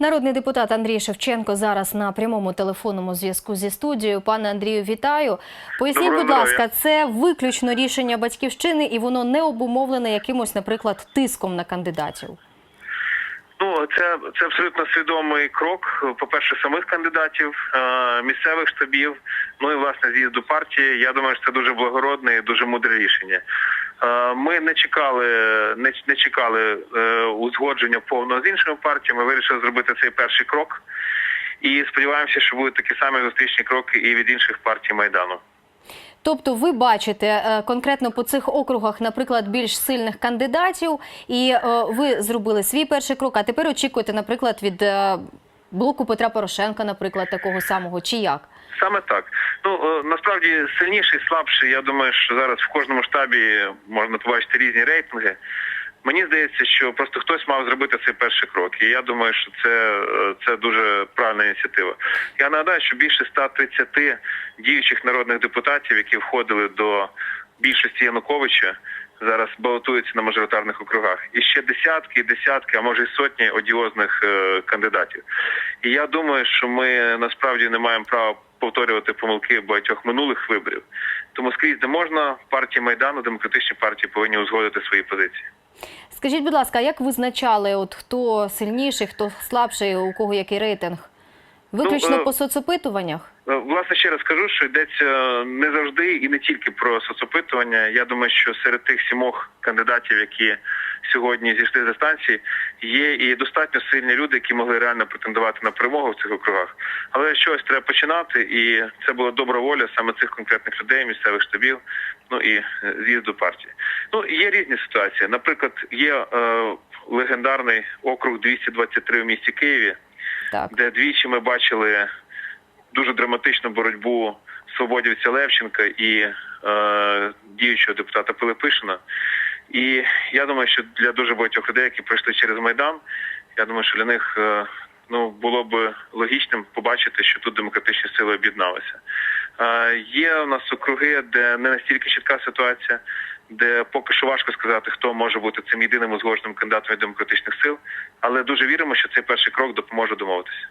Народний депутат Андрій Шевченко зараз на прямому телефонному зв'язку зі студією. Пане Андрію, вітаю. Поясніть, будь ласка, це виключно рішення батьківщини, і воно не обумовлене якимось, наприклад, тиском на кандидатів. Це, це абсолютно свідомий крок. По-перше, самих кандидатів, е, місцевих штабів, ну і власне з'їзду партії. Я думаю, що це дуже благородне і дуже мудре рішення. Е, Ми не чекали, не, не чекали е, узгодження повного з іншими партіями. Вирішили зробити цей перший крок. І сподіваємося, що будуть такі самі зустрічні кроки і від інших партій майдану. Тобто, ви бачите е, конкретно по цих округах, наприклад, більш сильних кандидатів, і е, ви зробили свій перший крок. А тепер очікуєте, наприклад, від е, блоку Петра Порошенка, наприклад, такого самого, чи як? Саме так. Ну насправді сильніший, слабший. Я думаю, що зараз в кожному штабі можна побачити різні рейтинги. Мені здається, що просто хтось мав зробити цей перший крок, і я думаю, що це, е, це дуже правильна ініціатива. Я нагадаю, що більше 130 діючих народних депутатів, які входили до більшості Януковича, зараз балотуються на мажоритарних округах. І ще десятки, і десятки, а може й сотні одіозних е, кандидатів. І я думаю, що ми насправді не маємо права повторювати помилки багатьох минулих виборів. Тому скрізь де можна партії майдану, демократичні партії повинні узгодити свої позиції. Скажіть, будь ласка, як визначали, от хто сильніший, хто слабший, у кого який рейтинг? Виключно Ну, е, по соцопитуваннях? Е, Власне, ще раз кажу, що йдеться не завжди і не тільки про соцопитування. Я думаю, що серед тих сімох кандидатів, які сьогодні зійшли за станції, є і достатньо сильні люди, які могли реально претендувати на перемогу в цих округах. Але чогось треба починати, і це була добра воля саме цих конкретних людей, місцевих штабів, ну і е, з'їзду партії. Ну є різні ситуації. Наприклад, є е, легендарний округ 223 в місті Києві Так. де двічі ми бачили дуже драматичну боротьбу свободівця Левченка і е, діючого депутата Пилипишина. І я думаю, що для дуже багатьох людей, які пройшли через майдан, я думаю, що для них е, ну було б логічним побачити, що тут демократичні сили об'єдналися. Е, є у нас округи, де не настільки чітка ситуація, де поки що важко сказати, хто може бути цим єдиним узгодженим кандидатом від демократичних сил, але дуже віримо, що цей перший крок допоможе домовитися.